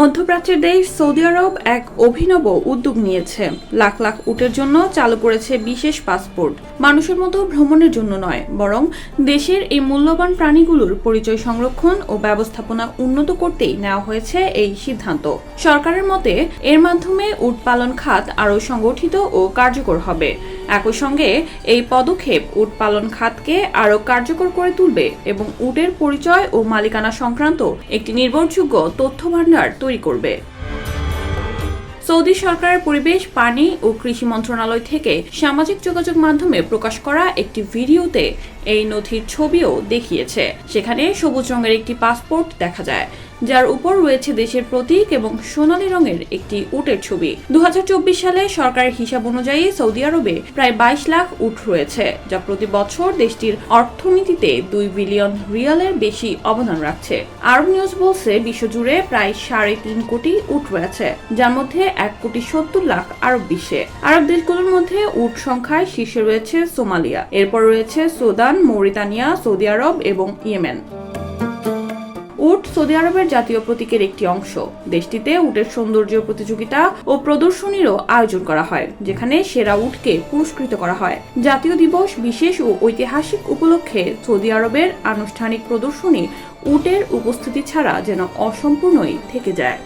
মধ্যপ্রাচ্যের দেশ সৌদি আরব এক অভিনব উদ্যোগ নিয়েছে। লাখ লাখ উটের জন্য চালু করেছে বিশেষ পাসপোর্ট। মানুষের মতো ভ্রমণের জন্য নয়, বরং দেশের এই মূল্যবান প্রাণীগুলোর পরিচয় সংরক্ষণ ও ব্যবস্থাপনা উন্নত করতেই নেওয়া হয়েছে এই সিদ্ধান্ত। সরকারের মতে, এর মাধ্যমে উট পালন খাত আরও সংগঠিত ও কার্যকর হবে। একই সঙ্গে এই পদক্ষেপ উট পালন খাতকে আরও কার্যকর করে তুলবে এবং উটের পরিচয় ও মালিকানা সংক্রান্ত একটি নির্ভরযোগ্য তথ্য ভাণ্ডার তৈরি করবে। সৌদি সরকারের পরিবেশ, পানি ও কৃষি মন্ত্রণালয় থেকে সামাজিক যোগাযোগ মাধ্যমে প্রকাশ করা একটি ভিডিওতে এই নথির ছবিও দেখিয়েছে। সেখানে সবুজ রঙের একটি পাসপোর্ট দেখা যায়, যার উপর রয়েছে দেশের প্রতীক এবং সোনালী রঙের একটি উটের ছবি। দু হাজার চব্বিশ সালে সরকারের হিসাব অনুযায়ী সৌদি আরবে প্রায় বাইশ লাখ উট রয়েছে, যা প্রতি বছর দেশটির অর্থনীতিতে দুই বিলিয়ন রিয়ালের বেশি অবদান রাখছে। আরব নিউজ বলছে, বিশ্বজুড়ে প্রায় সাড়ে তিন কোটি উট রয়েছে, যার মধ্যে এক কোটি সত্তর লাখ আরব বিশ্বে। আরব দেশগুলোর মধ্যে উট সংখ্যায় শীর্ষে রয়েছে সোমালিয়া, এরপর রয়েছে সুদান মৌরিতানিয়া, সৌদি আরব এবং ইয়েমেন। উট সৌদি আরবের জাতীয় প্রতীকের একটি অংশ। দেশটিতে উটের সৌন্দর্য প্রতিযোগিতা ও প্রদর্শনীরও আয়োজন করা হয়, যেখানে সেরা উটকে পুরস্কৃত করা হয়। জাতীয় দিবস বিশেষ ও ঐতিহাসিক উপলক্ষে সৌদি আরবের আনুষ্ঠানিক প্রদর্শনী উটের উপস্থিতি ছাড়া যেন অসম্পূর্ণই থেকে যায়।